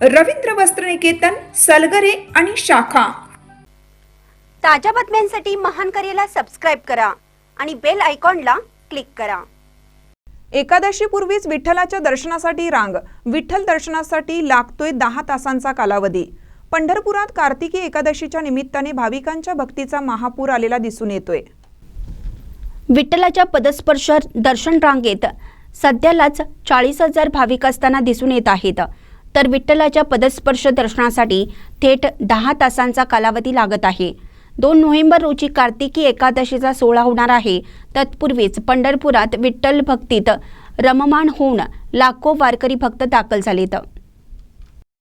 रवींद्र वस्त्रनिकेतन सलगरे आणि शाखा. ताज्या बातम्यांसाठी महान करेला सबस्क्राईब करा आणि बेल आयकॉनला क्लिक करा. एकादशीपूर्वीच विठ्ठलाच्या दर्शनासाठी रांग. विठ्ठल दर्शनासाठी लागतोय दहा तासांचा कालावधी. पंढरपुरात कार्तिकी एकादशीच्या निमित्ताने भाविकांच्या भक्तीचा महापूर आलेला दिसून येतोय. विठ्ठलाच्या पदस्पर्श दर्शन रांगेत सध्यालाच चाळीस हजार भाविक असताना दिसून येत आहेत. तर विठ्ठलाच्या पदस्पर्श दर्शनासाठी थेट दहा तासांचा कालावधी लागत आहे. दोन नोव्हेंबर रोजी कार्तिकी एकादशीचा सोहळा होणार आहे. तत्पूर्वीच पंढरपुरात विठ्ठल भक्तीत रममाण होऊन लाखो वारकरी भक्त दाखल झालेत.